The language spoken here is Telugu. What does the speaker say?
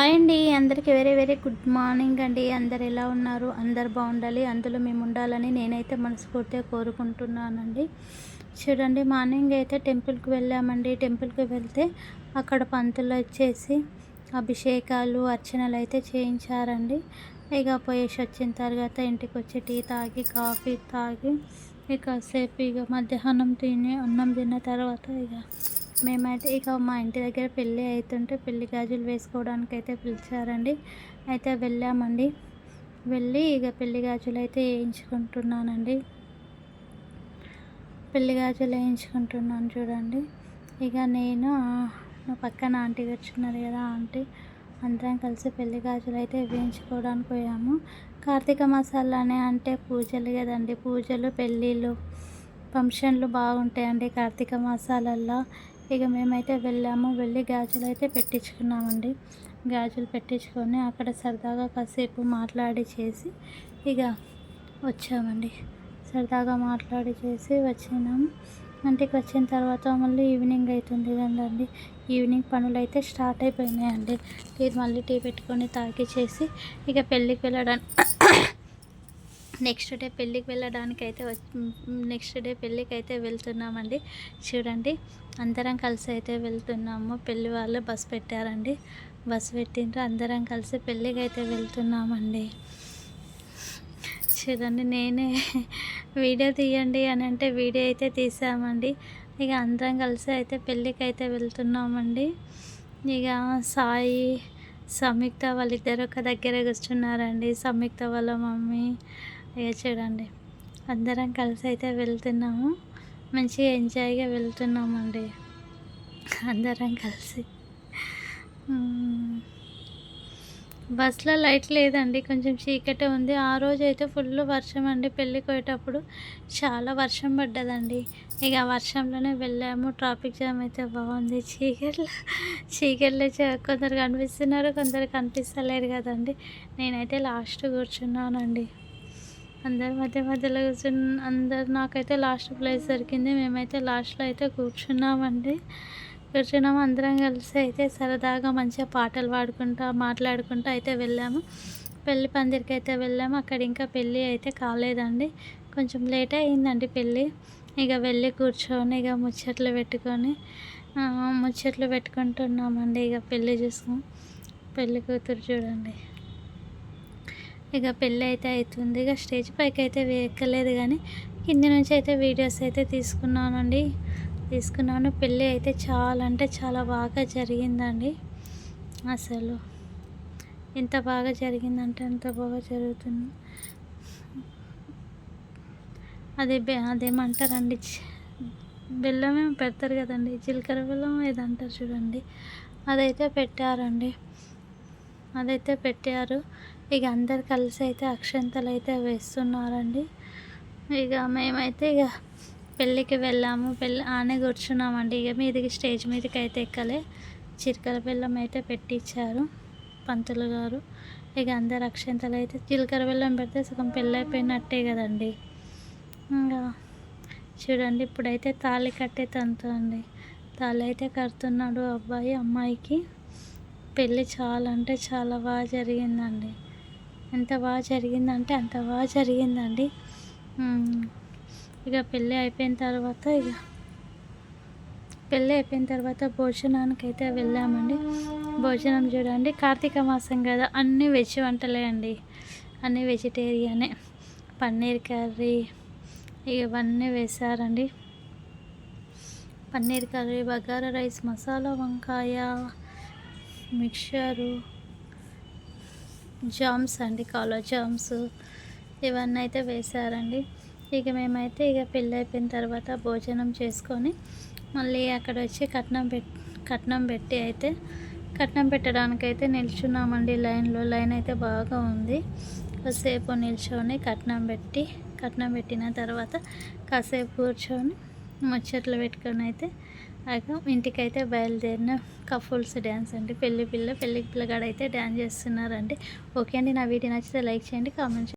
హాయ్ అండి అందరికీ వెరీ వెరీ గుడ్ మార్నింగ్ అండి. అందరు ఎలా ఉన్నారు? అందరు బాగుండాలి అందులో మేము ఉండాలని నేనైతే మనస్ఫూర్తిగా కోరుకుంటున్నానండి. చూడండి మార్నింగ్ అయితే టెంపుల్కి వెళ్ళామండి. టెంపుల్కి వెళ్తే అక్కడ పంతులు వచ్చేసి అభిషేకాలు అర్చనలు అయితే చేయించారండి. ఇక పోయేసి వచ్చిన తర్వాత ఇంటికి వచ్చి టీ తాగి కాఫీ తాగి ఇక సేపు ఇక మధ్యాహ్నం తిని అన్నం తిన్న తర్వాత ఇక మేమైతే ఇక మా ఇంటి దగ్గర పెళ్ళి అవుతుంటే పెళ్ళి గాజులు వేసుకోవడానికి అయితే పిలిచారండి. అయితే వెళ్ళామండి. వెళ్ళి ఇక పెళ్ళి గాజులు అయితే వేయించుకుంటున్నానండి. పెళ్ళి గాజులు వేయించుకుంటున్నాను చూడండి. ఇక నేను నా పక్కన ఆంటీ వచ్చినారు కదా ఆంటీ. అందరం కలిసి పెళ్ళి గాజులు అయితే వేయించుకోవడానికి పోయాము. కార్తీక మసాలానే అంటే పూజలు కదండి. పూజలు పెళ్ళిళ్ళు ఫంక్షన్లు బాగుంటాయండి కార్తీక మాసాలల్లో. ఇక మేమైతే వెళ్ళాము వెళ్ళి గాజులు అయితే పెట్టించుకున్నామండి. గాజులు పెట్టించుకొని అక్కడ సరదాగా కాసేపు మాట్లాడి చేసి ఇక వచ్చామండి. సరదాగా మాట్లాడి చేసి వచ్చినాము. ఇంటికి వచ్చిన తర్వాత మళ్ళీ ఈవినింగ్ అవుతుంది కదండి. ఈవినింగ్ పనులు అయితే స్టార్ట్ అయిపోయినాయండి. టీ మళ్ళీ టీ పెట్టుకొని తాగి చేసి ఇక పెళ్ళికి వెళ్ళడానికి నెక్స్ట్ డే పెళ్ళికి వెళ్ళడానికి అయితే నెక్స్ట్ డే పెళ్ళికి అయితే వెళ్తున్నామండి. చూడండి అందరం కలిసి అయితే వెళ్తున్నాము. పెళ్ళి వాళ్ళు బస్ పెట్టారండి. బస్ పెట్టిండ్రు అందరం కలిసి పెళ్ళికి అయితే వెళ్తున్నామండి. చూడండి నేనే వీడియో తీయండి అని అంటే వీడియో అయితే తీసామండి. ఇక అందరం కలిసి అయితే పెళ్ళికి అయితే వెళ్తున్నామండి. ఇక సాయి సంయుక్త వాళ్ళిద్దరు ఒక దగ్గర కూర్చున్నారండి. సంయుక్త వాళ్ళ మమ్మీ ఇక చూడండి. అందరం కలిసి అయితే వెళ్తున్నాము. మంచిగా ఎంజాయ్గా వెళ్తున్నామండి. అందరం కలిసి. బస్సులో లైట్ లేదండి. కొంచెం చీకటే ఉంది. ఆ రోజు అయితే ఫుల్ వర్షం అండి. పెళ్ళికి పోయేటప్పుడు చాలా వర్షం పడ్డదండి. ఇక వర్షంలోనే వెళ్ళాము. ట్రాఫిక్ జామ్ అయితే బాగుంది. చీకట్లో చీకట్లో కొందరు కనిపిస్తున్నారు కొందరు కనిపిస్తలేరు కదండి. నేనైతే లాస్ట్ కూర్చున్నానండి. అందరి మధ్య మధ్యలో కూర్చున్న అందరు నాకైతే లాస్ట్ ప్లేస్ దొరికింది. మేమైతే లాస్ట్లో అయితే కూర్చున్నామండి. కూర్చున్నాము అందరం కలిసి అయితే సరదాగా మంచిగా పాటలు పాడుకుంటా మాట్లాడుకుంటూ అయితే వెళ్ళాము. పెళ్ళి పందిరికి అయితే వెళ్ళాము. అక్కడ ఇంకా పెళ్ళి అయితే కాలేదండి. కొంచెం లేట్ అయిందండి పెళ్ళి ఇక వెళ్ళి కూర్చొని ఇక ముచ్చట్లు పెట్టుకొని ముచ్చట్లు పెట్టుకుంటున్నామండి. ఇక పెళ్ళి చూసుకుని పెళ్ళి కూతురు చూడండి. ఇక పెళ్ళి అయితే అవుతుంది. ఇక స్టేజ్ పైకి అయితే ఎక్కలేదు కానీ కింది నుంచి అయితే వీడియోస్ అయితే తీసుకున్నానండి. తీసుకున్నాను. పెళ్ళి అయితే చాలా అంటే చాలా బాగా జరిగిందండి. అసలు ఎంత బాగా జరిగిందంటే అంత బాగా జరుగుతుంది. అదే అదేమంటారండి? బెల్లమే పెడతారు కదండి. జీలకర్ర బెల్లం ఏదంటారు చూడండి. అదైతే పెట్టారండి. అదైతే పెట్టారు. ఇక అందరు కలిసి అయితే అక్షంతలు అయితే వేస్తున్నారండి. ఇక మేమైతే ఇక పెళ్ళికి వెళ్ళాము. పెళ్ళి ఆనే కూర్చున్నామండి. ఇక మీదకి స్టేజ్ మీదకి అయితే ఎక్కలే. చిరకల బెల్లం అయితే పెట్టించారు పంతులు గారు. ఇక అందరు అక్షంతలు అయితే జీలకర్ర బెల్లం పెడితే సగం పెళ్ళైపోయినట్టే కదండి. ఇంకా చూడండి ఇప్పుడైతే తాళి కట్టే తంతు అండి. తాళి అయితే కడుతున్నాడు అబ్బాయి అమ్మాయికి. పెళ్ళి చాలా అంటే చాలా బాగా జరిగిందండి. ఎంత బాగా జరిగిందంటే అంత బాగా జరిగిందండి. ఇక పెళ్ళి అయిపోయిన తర్వాత ఇక పెళ్ళి అయిపోయిన తర్వాత భోజనానికి అయితే వెళ్ళామండి. భోజనం చూడండి. కార్తీక మాసం కదా అన్ని వెజ్ వంటలే అండి. అన్నీ వెజిటేరియనే. పన్నీర్ కర్రీ ఇవన్నీ వేశారండి. పన్నీర్ కర్రీ బగారా రైస్ మసాలా వంకాయ మిక్చరు జామ్స్ అండి కాలో జామ్స్ ఇవన్నీ అయితే వేశారండి. ఇక మేమైతే ఇక పెళ్ళి అయిపోయిన తర్వాత భోజనం చేసుకొని మళ్ళీ అక్కడ వచ్చి కట్నం పెట్ కట్నం పెట్టి అయితే కట్నం పెట్టడానికి అయితే నిల్చున్నామండి లైన్లో. లైన్ అయితే బాగా ఉంది. కాసేపు నిల్చొని కట్నం పెట్టి కట్నం పెట్టిన తర్వాత కాసేపు కూర్చొని ముచ్చట్లు పెట్టుకొని అయితే ఇంటికైతే బయలుదేరిన కపుల్స్ డ్యాన్స్ అండి. పెళ్ళి పిల్ల పెళ్ళి పిల్లగాడు అయితే డ్యాన్స్ చేస్తున్నారండి. ఓకే అండి. నా వీడియో నచ్చితే లైక్ చేయండి కామెంట్